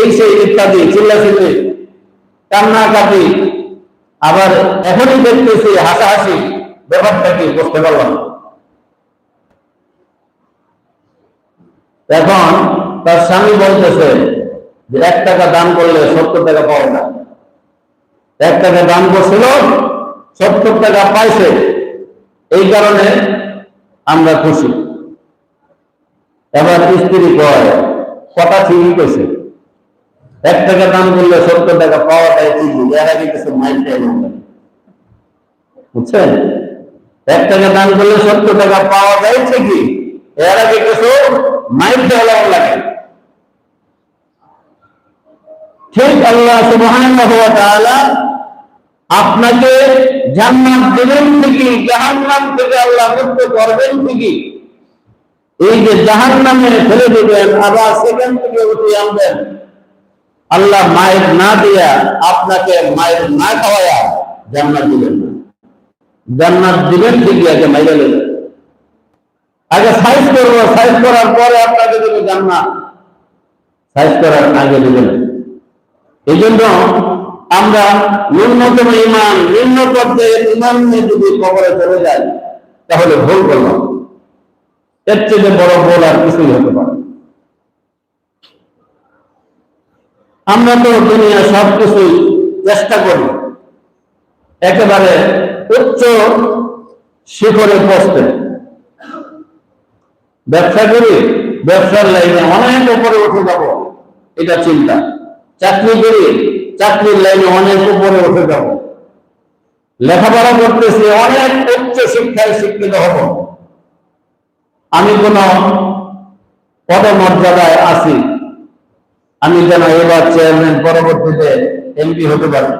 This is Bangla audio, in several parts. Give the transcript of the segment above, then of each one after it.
এই সেই ইত্যাদি, চিল্লাচিল্লি, কান্নাকাটি। আবার এখনই দেখতেছি হাসাহাসি ব্যাপারটা কি বুঝতে পারলাম না। এখন তার স্বামী বলতেছে যে, এক টাকা দান করলে সত্তর টাকা পাওয়া যায়। এক টাকা দান করছিল, সত্তর টাকা পাইছে। এই কারণে আমরা খুশি। এবার স্ত্রী কয়, কথা ঠিকই কইছে। এক টাকা দান করলে সত্তর টাকা ঠিকই কিছু মাইন্ড বুঝছেন? এক টাকা দান করলে সত্তর টাকা পাওয়া যায় ঠিকই এর আগে কিছু মাইন্ড লাগে ঠিক আল্লাহ সুবহানাহু ওয়া তাআলা আপনাকে জান্নাত দেবেন থেকে জাহান্নাম থেকে আল্লাহ মুক্ত করবেন থেকে এই যে জাহান্নামে ফেলে দেবেন, আবার সেখান থেকে উঠে আনবেন। আল্লাহ মায়ের না দিয়া আপনাকে মায়ের না খাওয়ায়া জান্নাত দিবেন না। জান্নাত দিবেন ঠিকই আগে মাইরে নেবেন আগে সাইজ করব, সাইজ করার পরে আপনাকে দেবে জান্নাত। সাইজ করার আগে দেবেন। এই জন্য আমরা ন্যূনতম ইমান নিম্ন পর্যায়ের ইমান যদি কবরে চলে যাই, তাহলে ভুল করলাম। এর চেয়ে বড় ভুল আর কিছুই হতে পারে না। আমরা তো দুনিয়া সব কিছুই চেষ্টা করি। একেবারে উচ্চ শিখরে পৌঁছতে ব্যবসা করি, ব্যবসার লাইনে অনেক উপরে উঠে যাব, এটা চিন্তা। চাকরি করি, চাকরির লাইনে অনেক উপরে উঠে যাব। লেখাপড়া করতেছি, অনেক উচ্চ শিক্ষায় শিক্ষিত হব। আমি কোন পদমর্যাদায় আছি। আমি যেন এবার চেয়ারম্যান, পরবর্তীতে এমপি হতে পারি।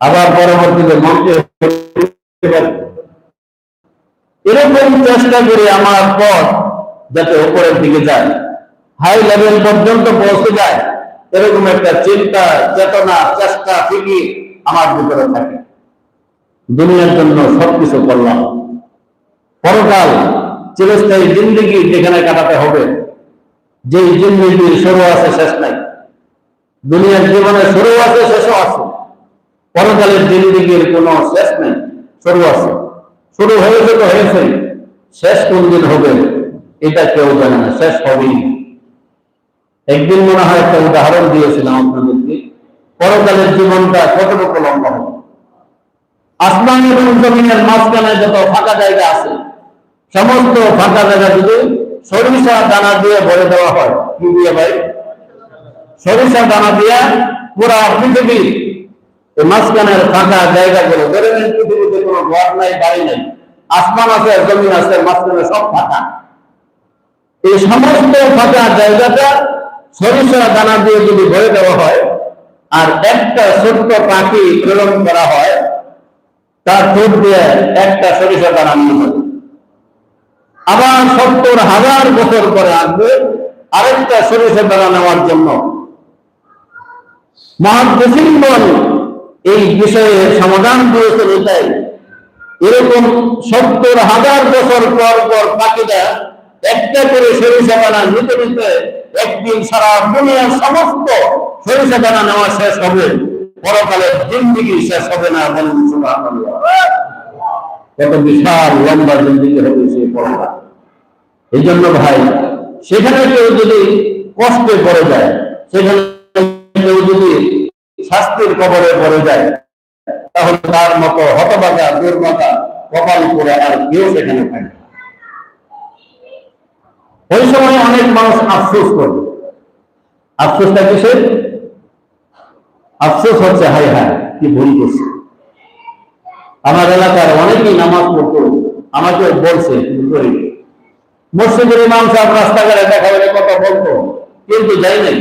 আবার পরবর্তীতে মন্ত্রী এরকম চেষ্টা করে আমার পথ যাতে উপরের দিকে যায়। হাই লেভেল পর্যন্ত পৌঁছে যায়, এরকম একটা চিন্তা, চেতনা, চেষ্টা ফিকি আমার ভিতরে থাকে। দুনিয়ার জন্য সবকিছু করলাম। পরকাল, চিরস্থায়ী জিন্দিগি যেখানে কাটাতে হবে যে জিন্দিগির শুরু আছে, শেষ নাই। দুনিয়ার জীবনে শুরু আছে, শেষও আছে। পরকালের জিন্দিগির কোনো শেষ নাই, শুরু আছে। শুরু হয়েছে তো হয়েছে, শেষ কোন দিন হবে, এটা কেউ জানে না, শেষ হবেই। একদিন মনে হয় একটা উদাহরণ দিয়েছিলাম আপনাদেরকে, পরকালের জীবনটা কতটুকু লম্বা হবে? আসমান এবং জমিনের মাঝখানে যত ফাঁকা জায়গা আছে, সমস্ত ফাঁকা জায়গা যদি সরিষা দানা দিয়ে ভরে দেওয়া হয়। ভাই? সরিষা দানা দিয়ে পুরা পৃথিবী মাঝখানের ফাঁকা জায়গাগুলো, ধরে নেন পৃথিবীতে কোনো ঘর নাই, বাড়ি নাই, আসমান আছে, জমিন আছে, মাঝখানে সব ফাঁকা। এই সমস্ত ফাঁকা জায়গাটা সরিষা দানা দিয়ে যদি ভরে দেওয়া হয়, আর একটা ছোট্ট পাখি প্রেরণ করা হয়, তার ঠোঁট দিয়ে একটা সরিষা দানা নিয়ে আবার সত্তর হাজার বছর পরে আসবে আরেকটা সরিষা দানা নেওয়ার জন্য। মহাদেশিকগণ এই বিষয়ে সমাধান দিয়েছেন এটাই। এরকম সত্তর হাজার বছর পর পর পাখিটা একটা করে সরিষা দানা নিতে নিতে একদিন সারা দুনিয়ার সমস্ত সরিষা দানা নেওয়া শেষ হবে। পরকালে জিন্দিগি শেষ হবে না বলেন সুবহানাল্লাহ। কত বিশাল লম্বা জিন্দিগি হবে সেই পরকাল এই জন্য ভাই, সেখানে কেউ যদি কষ্টে পড়ে যায়, সেখানে কেউ যদি শাস্তির কবরে পড়ে যায়, তাহলে তার মতো হতবাগা দুর্বাগা কপাল করে আর কেউ সেখানে থাকে। ওই সময় অনেক মানুষ আফসোস করবে। আফসোসটা কিসের? আফসোস হচ্ছে হাই হাই কি ভুল করছে। আমার এলাকার অনেকেই নামাজ পড়তো আমাকে বলছে। মসজিদের ইমাম সাহেব রাস্তাঘাটে দেখা গেলে কথা বলতো, কিন্তু যাই নাই।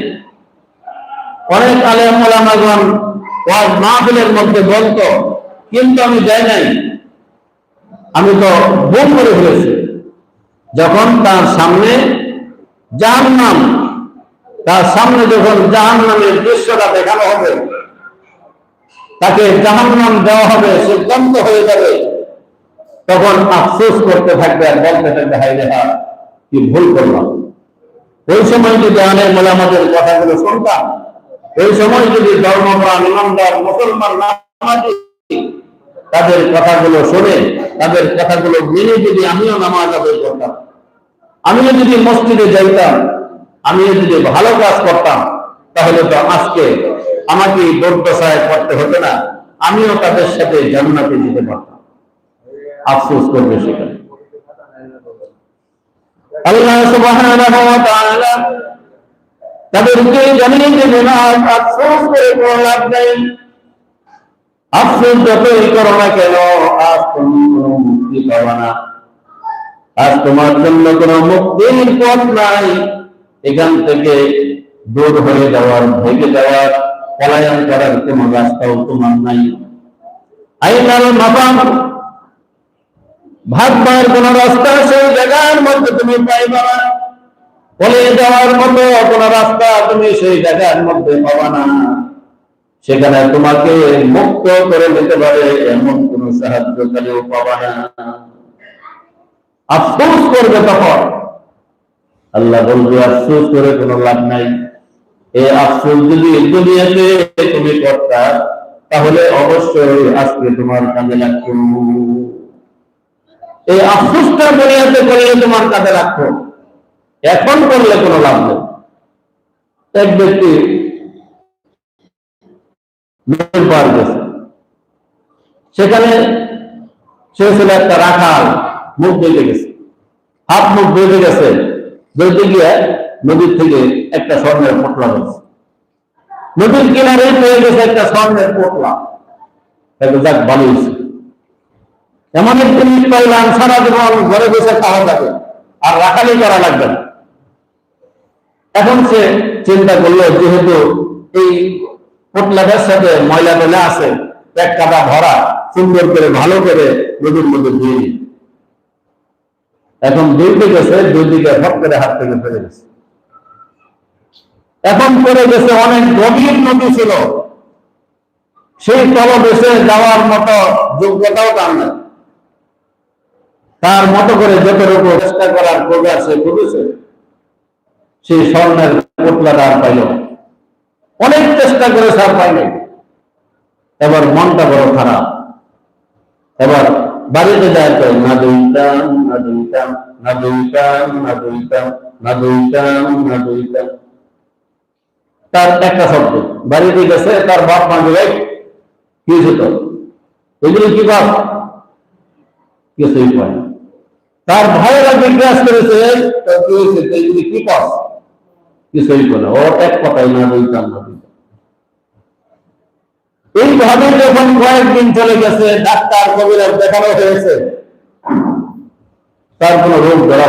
অনেক আলেম ওলামাগণ ওয়াজ মাহফিলের মধ্যে বলতো, কিন্তু আমি যাই নাই। আমি তো ভুল করে ফেলেছি যখন তার সামনে জাহান্নাম, তার সামনে যখন জাহান্নামের দৃশ্যটা দেখানো হবে তাকে জাহান্নাম দেওয়া হবে, সিদ্ধান্ত হয়ে যাবে। তখন আফসোস করতে থাকবে আর বলতে থাকবে হাই রে হা কি ভুল করলাম। ওই সময় যদি অনেক মোলামাদের কথাগুলো শুনতাম, ওই সময় যদি ধর্মপ্রাণ, ইমানদার, মুসলমান তাদের কথাগুলো শুনে, তাদের কথাগুলো মেনে যদি আমিও নামাজ আদায় করতাম, আমিও যদি মসজিদে যাইতাম, আমিও যদি ভালো কাজ করতাম, তাহলে তো আজকে আমাকে দুর্দশায় পড়তে হতো না, আমিও তাদের সাথে জান্নাতে যেতে পারতাম। আফসোস করবে সেখানে আল্লাহ সুবহানাহু ওয়া তাআলা তাদেরকে জানিয়ে দেবেন আফসোস করে কোনো লাভ নেই। আফসোস যতই করো না কেন, আজ তুমি কোনো মুক্তি না। আজ তোমার জন্য কোনো মুক্তির পথ নাই। এখান থেকে দূর হয়ে যাওয়ার, ভেঙে যাওয়ার পলায়ন করার কোনো রাস্তাও তোমার নাই। আইনাল মাপাম ভাববার কোন রাস্তা সেই জায়গার মধ্যে তুমি পাইবা না। যাওয়ার মতো কোন রাস্তা তুমি সেই জায়গার মধ্যে পাবা না। সেখানে তোমাকে মুক্ত করে দিতে পারে এমন কোন সাহায্যকারীও পাবা না। আফসোস করবে তখন। আল্লাহ বলবে, আফসোস করে কোনো লাভ নাই। এই আফসোস যদি দুনিয়াতে তুমি তাহলে অবশ্যই আজকে তোমার কাজে এই আফসোসটা দুনিয়াতে করলে তোমার কাজে এখন করলে কোনো লাভ নেই। এক ব্যক্তি সেখানে সে ছিল একটা রাখাল, মুখ বেঁধে গেছে। হাত মুখ বেঁধে গেছে। বেঁধে গিয়ে নদীর থেকে একটা স্বর্ণের পোটলা হয়েছে নদীর কিনারে পেয়ে গেছে একটা স্বর্ণের পোটলা। একটা যাক ভালো হয়েছে। এমন এক জিনিস পাইলাম, সারা জীবন ঘরে বসে খাওয়া যাবে আর রাখালি করা লাগবে না। এখন সে চিন্তা করল, যেহেতু এই পোটলাটার সাথে ময়লা টয়লা আছে, এক কাটা ভরা, সুন্দর করে, ভালো করে নদীর মধ্যে ধুয়ে দিই এখন দুইতে গেছে, দুই দিকে হট করে হাত থেকে ফেলে গেছে। এখন পড়ে গেছে অনেক গভীর নদী ছিল। সেই তলদেশে যাওয়ার মতো যোগ্যতাও তার নাই। তার মতো করে যতটুকু চেষ্টা করার প্রকার সে করেছে, সেই স্বর্ণের পোটলাটা আর পাইল অনেক চেষ্টা করে স্যার পাইনি এবার মনটা বড় খারাপ। এবার বাড়িতে যায় তো না দইতাম না দইতাম না দইতাম তার একটা শব্দ, বাড়িতে গেছে, তার বাপ মা ভাই কি হয়েছে এগুলো কি বাপ? কিছুই পায় তার ভাইয়েরা জিজ্ঞাসা করেছে "তো কি হয়েছে এগুলি কি কর কিছুই বলে ও এক কথাই না দইতাম না দইতাম এইভাবে যখন কয়েকদিন চলে গেছে, ডাক্তার কবিরাজ দেখানো হয়েছে, তার কোনো রোগ ধরা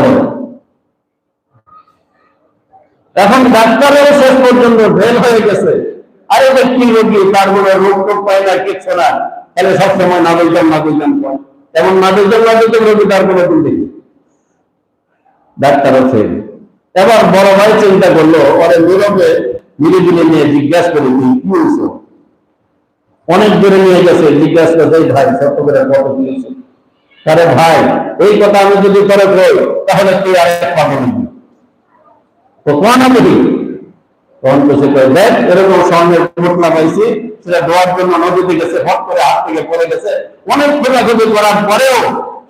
এখন ডাক্তারের শেষ পর্যন্ত হয়ে গেছে। আরে রোগী? তার কোনো রোগ পায় না, কিচ্ছু না। তাহলে সবসময়। এমন রোগী তার কোনো দিন এবার বড় ভাই চিন্তা করল, ওরে নীরবে নিরিবিলি নিয়ে জিজ্ঞাসা করে, তুই কি হয়েছে? অনেক দূরে নিয়ে গেছে, জিজ্ঞাসা "এই ভাই সত্য কত কি হয়েছে আরে ভাই, এই কথা আমি যদি করে কই, তাহলে তুই আর এক পাবো তো কোন আমি তখন বসে কয়ে দেখ, এরকম পোটলা পাইছি সেটা দেওয়ার জন্য নদীতে গেছে হট করে হাত থেকে পড়ে গেছে। অনেক খোঁজাখুঁজি করার পরেও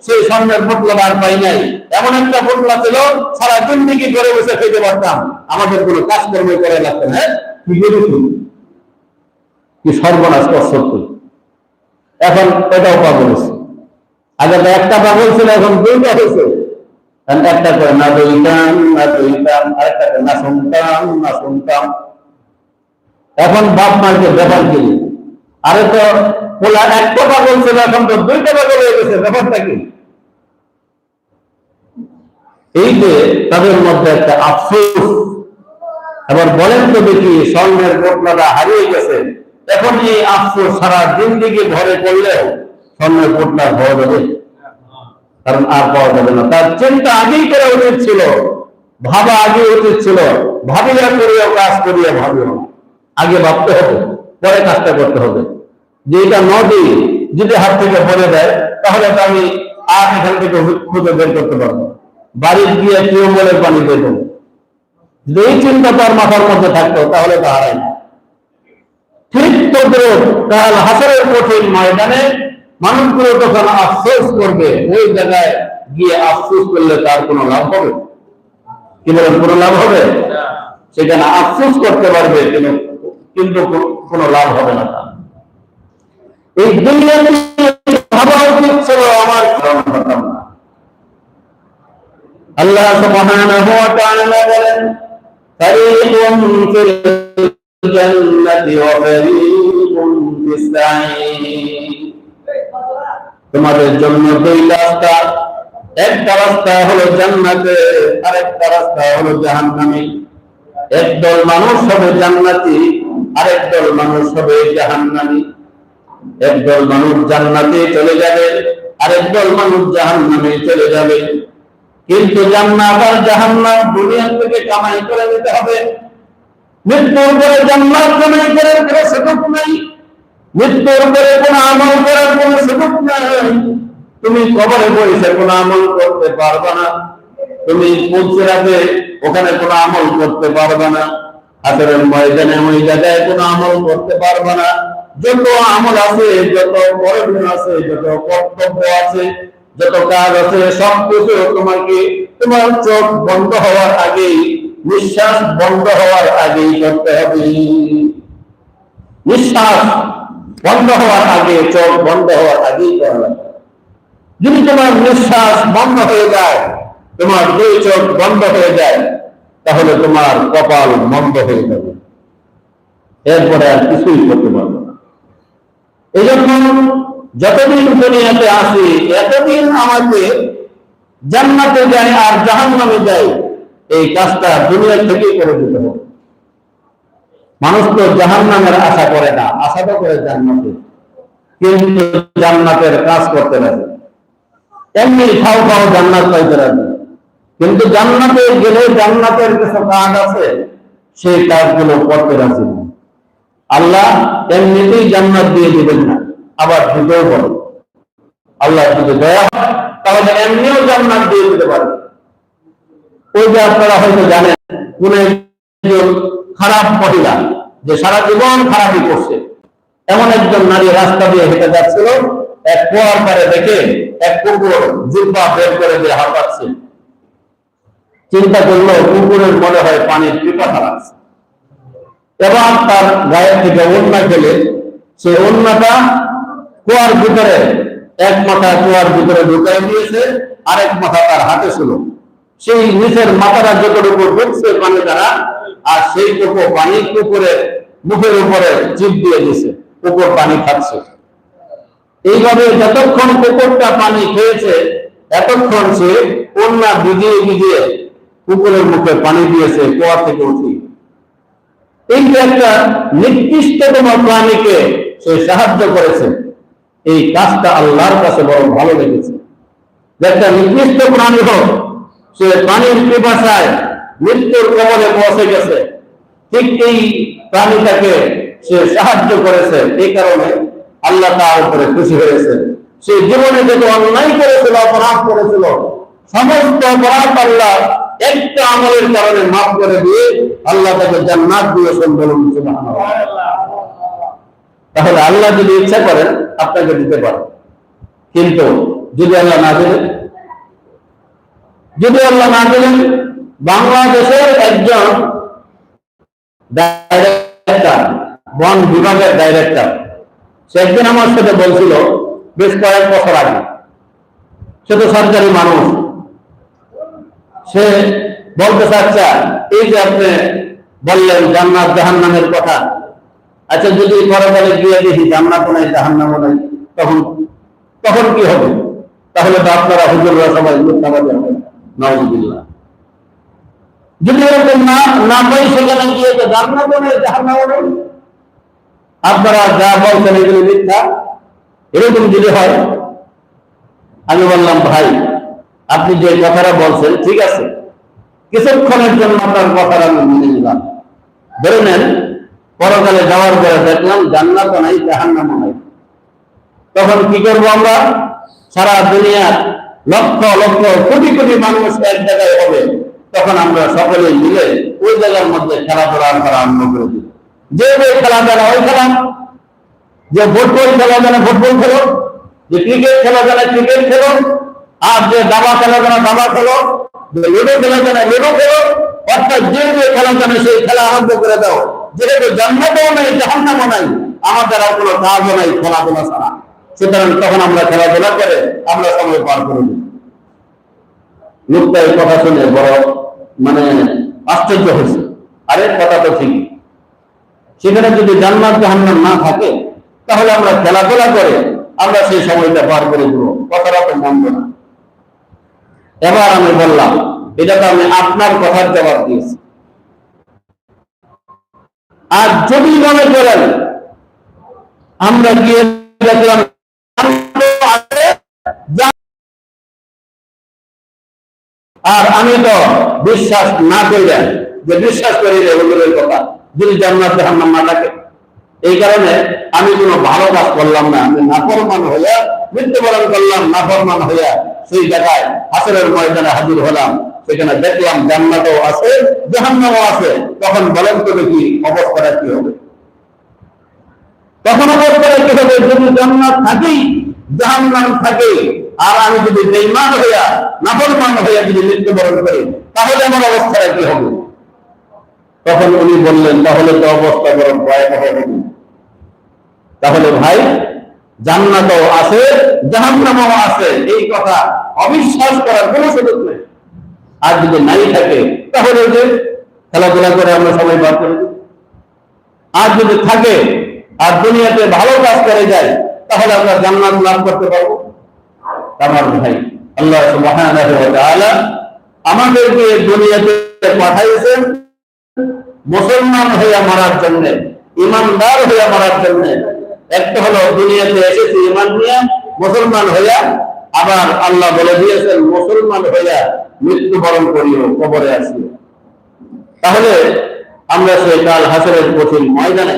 সেই স্বর্ণের পোটলা আর পাই নাই। এমন একটা পোটলা ছিল, সারা জিন্দিগি করে বসে খেতে পারতাম। আমাদের কোনো কাজকর্ম করে লাগতো না হ্যাঁ? কি কি সর্বনাশ কষ্ট এখন এটাও পাগল হয়েছে। আগে তো একটা পাগল ছিল, এখন দুইটা হয়েছে। একটা করে না দইতাম না দইতাম আরেকটা করে না শুনতাম না শুনতাম। এখন বাপ মাকে ব্যাপার কি? আরে তো পোলা একটা পাগল ছিল, এখন তো দুইটা পাগল হয়ে গেছে, ব্যাপারটা কি? এই যে তাদের মধ্যে একটা আফসোস। এবার বলেন তো দেখি স্বর্ণের ঘটনাটা হারিয়ে গেছে। এখন এই আফসোস সারা জিন্দিগি ঘরে করলেও স্বর্ণের পোটলা হওয়া যাবে। কারণ আর পাওয়া যাবে না। তার চিন্তা আগেই করা উচিত ছিল। ভাবা আগে উচিত ছিল। ভাবিয়া করিয়া কাজ করিয়া ভাবিও না। আগে ভাবতে হবে, পরে কাজটা করতে হবে। যে এটা নদী যদি হাত থেকে পড়ে দেয় তাহলে তো আমি আর এখান থেকে খুঁজে বের করতে পারব বাড়ির গিয়ে টিউবওয়েলের পানি বের যদি এই চিন্তা তার মাথার মধ্যে থাকতো, তাহলে তো হারাই না। ঠিক কাল হাসরের কঠিন ময়দানে, মানুষগুলো তখন আফসোস করবে। ওই জায়গায় গিয়ে আফসোস করলে তার কোনো লাভ হবে? কি বলেন, কোনো লাভ হবে? সেখানে আফসোস করতে পারবে, কিন্তু কোনো লাভ হবে না তার। এই দুনিয়াতে ভাবা উচিত ছিল আমার আল্লাহ সুবহানাহু ওয়া তাআলা বলেন ফারীকুম ফিল জান্নাতি ওয়া ফারীকুম তোমাদের জন্য দুই রাস্তা। একটা রাস্তা হলো জান্নাতে, আরেকটা রাস্তা হলো জাহান্নামে। একদল মানুষ হবে জান্নাতি, আরেক দল মানুষ হবে জাহান্নামী। একদল মানুষ জান্নাতে চলে যাবে, আরেক দল মানুষ জাহান্নামে চলে যাবে। কিন্তু জান্নাত আর জাহান্নাম দুনিয়া থেকে কামাই করে নিতে হবে। মৃত্যুর পরে জান্নাত কামাই করার কোনো সুযোগ নাই। মৃত্যুর পরে কোনো আমল করার কোনো সুযোগ নাই। তুমি কবরে বসে কোনো আমল করতে পারবে না। তুমি পুলসিরাতে ওখানে কোনো আমল করতে পারবে না। হাতের ময়দানে ওই জায়গায় কোনো আমল করতে পারবে না। যত আমল আছে, যত করণ আছে, যত কর্তব্য আছে, যত কাজ আছে সব কিছু তোমাকে তোমার চোখ বন্ধ হওয়ার আগেই নিঃশ্বাস বন্ধ হওয়ার আগেই করতে হবে। নিঃশ্বাস বন্ধ হওয়ার আগে চোখ বন্ধ হওয়ার আগেই করা যদি তোমার নিঃশ্বাস বন্ধ হয়ে যায়, তোমার দুই চোখ বন্ধ হয়ে যায়, তাহলে তোমার কপাল বন্ধ হয়ে যাবে। এরপরে আর কিছুই করতে পারবে এই জন্য যতদিন দুনিয়াতে আসি, এতদিন আমাকে জান্নাতে যায় আর জাহান্নামে যায় এই কাজটা দুনিয়া থেকেই করে দিতে হবে। মানুষ তো জাহান্নামের আশা করে না আশা তো করে জান্নাতে। কিন্তু জান্নাতের কাজ করতে লাগে এমনি খাও খাও জান্নাত পাইতে রাজি কিন্তু জান্নাতে গেলে জান্নাতের কিছু কাজ আছে, সেই কাজগুলো করতে রাজি না। আল্লাহ এমনিতেই জান্নাত দিয়ে দিবেন না, আবার দিতেও বলে আল্লাহ যদি দয়া তাহলে এমনিও জান্নাত দিয়ে দিতে পারে। ওই যে আপনারা হয়তো জানেন, কোন একজন খারাপ মহিলা যে সারা জীবন খারাপই করছে, এমন একজন নারী রাস্তা দিয়ে হেঁটে যাচ্ছিল, এক কুয়ার পারে দেখে এক কুকুর জিব্বা বের করে দিয়ে হাঁপাচ্ছে। চিন্তা করল, কুকুরের মনে হয় পানির পিপাসা লাগছে। এবার তার গায়ের থেকে অন্যা খেলে সে অন্যটা কুয়ার ভিতরে, এক মাথা কুয়ার ভিতরে ঢুকাই দিয়েছে, আরেক মাথা তার হাতে ছিল। সেই নিচের মাথাটা যতটুকু ঢুকছে পানি দ্বারা, আর সেই টুকু পানি কুকুরের মুখের উপরে চিপ দিয়ে দিছে কুকুর পানি খাচ্ছে। এইভাবে যতক্ষণ কুকুরটা পানি খেয়েছে, এতক্ষণ সে কন্যা ভিজিয়ে ভিজিয়ে কুকুরের মুখে পানি দিয়েছে কুয়া থেকে উঠি। এই যে একটা নির্দিষ্টতম প্রাণীকে সে সাহায্য করেছে। এই কাজটা আল্লাহর কাছে বড় ভালো লেগেছে। একটা নির্দিষ্ট প্রাণী হোক সে পানির পিপাসায় মৃত্যুর কবলে পৌঁছে গেছে। ঠিক এই প্রাণীটাকে সে সাহায্য করেছে এই কারণে আল্লাহ তার উপরে খুশি হয়েছে। সে জীবনে যত অন্যায় করেছিল, অপরাধ করেছিল, সমস্ত অপরাধ আল্লাহ একটা আমলের কারণে মাফ করে দিয়ে আল্লাহ তাকে জান্নাত দিয়েছেন বলুন তাহলে আল্লাহ যদি ইচ্ছা করেন, আপনাকে দিতে পারেন কিন্তু যদি আল্লাহ না দিলেন যদি আল্লাহ না দিলেন বাংলাদেশের একজন ডাইরেক্টর বন বিভাগের ডাইরেক্টর সে একদিন আমার সাথে বলছিল, বেশ কয়েক বছর আগে, সে তো সরকারি মানুষ। সে বলতে চাচ্ছে, এই যে আপনি বললেন জান্নাত জাহান্নামের কথা আচ্ছা যদি পরকালে গিয়ে দেখি জান্নাত নাই জাহান্নামও নাই, তখন তখন কি হবে? তাহলে তো আপনারা হুজুররা সবাই মিথ্যাবাদী হবে যদি এরকম না না পাই সেখানে গিয়ে তো জান্নাতও নেই জাহান্নামও নেই আপনারা যা বলছেন এগুলো মিথ্যা। এরকম যদি হয়, আমি বললাম, ভাই, আপনি যে কথাটা বলছেন, ঠিক আছে। কিছুক্ষণের জন্য আপনার কথাটা আমি মেনে নিলাম। ধরে নেন, পরকালে যাওয়ার পরে দেখলাম, জান্নাত নাই জাহান্নাম নাই। তখন কি করব আমরা? সারা দুনিয়ার লক্ষ লক্ষ, কোটি কোটি মানুষ এক জায়গায় হবে। তখন আমরা সকলে মিলে ওই জায়গার মধ্যে খেলাধুলা করা আরম্ভ করে দিল যে খেলা জানা ওই খেলা। যে ফুটবল খেলা জানা ফুটবল খেলো। যে ক্রিকেট খেলা জানা ক্রিকেট খেলো। আর যে দাবা খেলা জানা দাবা খেলো। যে লুডো খেলা জানা লুডো খেলো। অর্থাৎ যে যে খেলা জানে সেই খেলা আরম্ভ করে দাও। যেহেতু জান্নাতও নাই, জাহান্নামও নাই, আমাদের আর কোনো কাজও নাই, খেলাধুলা ছাড়া। সুতরাং তখন আমরা খেলাধুলা করে আমরা সময় পার করে লোকটা এই কথা শুনে বড় মানে আশ্চর্য হয়েছে। আরে কথা তো ঠিকই। সেখানে যদি জান্নাত জাহান্নাম না থাকে, তাহলে আমরা খেলাধুলা করে আমরা সেই সময়টা পার করে দেবো। কথাটা তো মন্দ না। এবার আমি বললাম, এটা তো আমি আপনার কথার জবাব দিয়েছি। আর যদি মনে করেন, আমরা গিয়ে দেখলাম আর আমি তো বিশ্বাস না করিলেন যে বিশ্বাস করি যে হুজুরের কথা, যদি জান্নাত জাহান্নাম না থাকে। এই কারণে আমি কোনো ভালো কাজ করলাম না। আমি নাফরমান হইয়া, মৃত্যুবরণ করলাম, নাফরমান হইয়া সেই জায়গায় হাসরের ময়দানে হাজির হলাম। সেখানে দেখলাম জান্নাতও আছে, জাহান্নামও আছে। তখন বলেন তো দেখি অবস্থাটা কি হবে? তখন অবস্থাটা কি হবে? যদি জান্নাত থাকেই, জাহান্নাম থাকে আর আমি যদি বেইমান হইয়া, নাফরমান হইয়া যদি মৃত্যুবরণ করি, তাহলে আমার অবস্থাটা কি হবে। তখন উনি বললেন, তাহলে তো অবস্থা বড় ভয়াবহ হবে। তাহলে ভাই, জান্নাতও আছে, জাহান্নামও আছে, এই কথা অবিশ্বাস করার কোনো সুযোগ নেই। আর যদি নাই থাকে, তাহলে যে খেলাধুলা করে আমরা সবাই বার করে আর যদি থাকে, আর দুনিয়াতে ভালো কাজ করে যায়, তাহলে আমরা জান্নাত লাভ করতে পারব। আমার ভাই। আল্লাহ আমাদেরকে দুনিয়াতে পাঠাইছেন। মুসলমান হইয়া মারার জন্য, ইমানদার হইয়া মারার জন্য। একটা হলো দুনিয়াতে এসেছে ইমান নিয়ে, মুসলমান হইয়া আবার আল্লাহ বলে দিয়েছেন, মুসলমান হইয়া মৃত্যুবরণ করিও, কবরে আসিও। তাহলে আমরা সেই কাল হাসরের কঠিন ময়দানে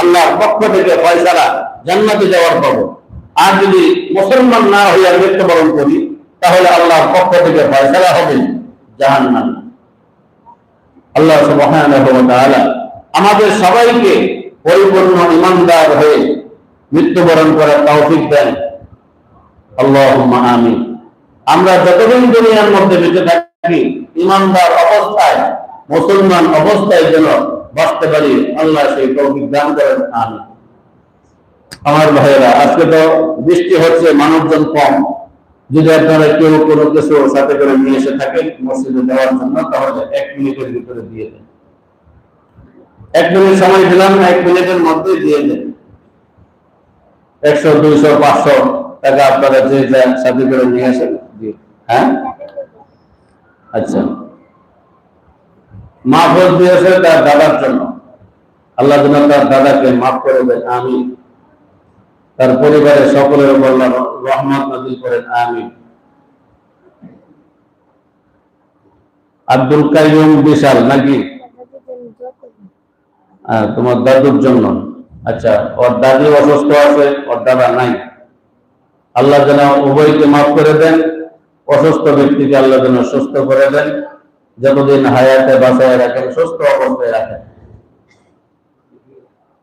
আল্লাহর পক্ষ থেকে ফয়সালা জান্নাতে যাওয়ার পাবো আর যদি মুসলমান না হইয়া মৃত্যুবরণ করি, তাহলে আল্লাহর পক্ষ থেকে ফয়সালা হবে জাহান্নাম। আল্লাহ সুবহানাহু আমাদের সবাইকে পরিপূর্ণ ইমানদার হয়ে মৃত্যুবরণ করার তৌফিক দেন। আল্লাহুম্মা আমিন। আমরা যতদিন দুনিয়ার মধ্যে বেঁচে থাকি ইমানদার অবস্থায়, মুসলমান অবস্থায় যেন বাঁচতে পারি, আল্লাহ সেই তৌফিক দান করেন, আমিন। আমার ভাইয়েরা, আজকে তো বৃষ্টি হচ্ছে, মানুষজন কম। যদি আপনারা কেউ কোনো কিছু সাথে করে নিয়ে এসে থাকেন মসজিদে দেওয়ার জন্য, তাহলে এক মিনিটের ভিতরে দিয়ে দেন। এক মিনিট সময় দিলাম এক মিনিটের মধ্যে দিয়ে দেন। একশো, দুইশো, পাঁচশো টাকা আপনারা যে যা সাথে করে নিয়ে আসেন হ্যাঁ? আচ্ছা। মাহফুজ দিয়েছে তার দাদার জন্য। আল্লাহ যেন তার দাদাকে মাফ করে দেন আমি তার পরিবারের সকলের উপর রহমত নাজিল করেন আমি আব্দুল কাইয়ুম বিশাল নাকি? তোমার দাদুর জন্য। আচ্ছা ওর দাদি অসুস্থ আছে, ওর দাদা নাই। আল্লাহ যেন উভয়কে মাফ করে দেন, অসুস্থ ব্যক্তিকে আল্লাহ যেন সুস্থ করে দেন, যতদিন হায়াতে বাঁচায় রাখেন, সুস্থ অবস্থায় রাখেন।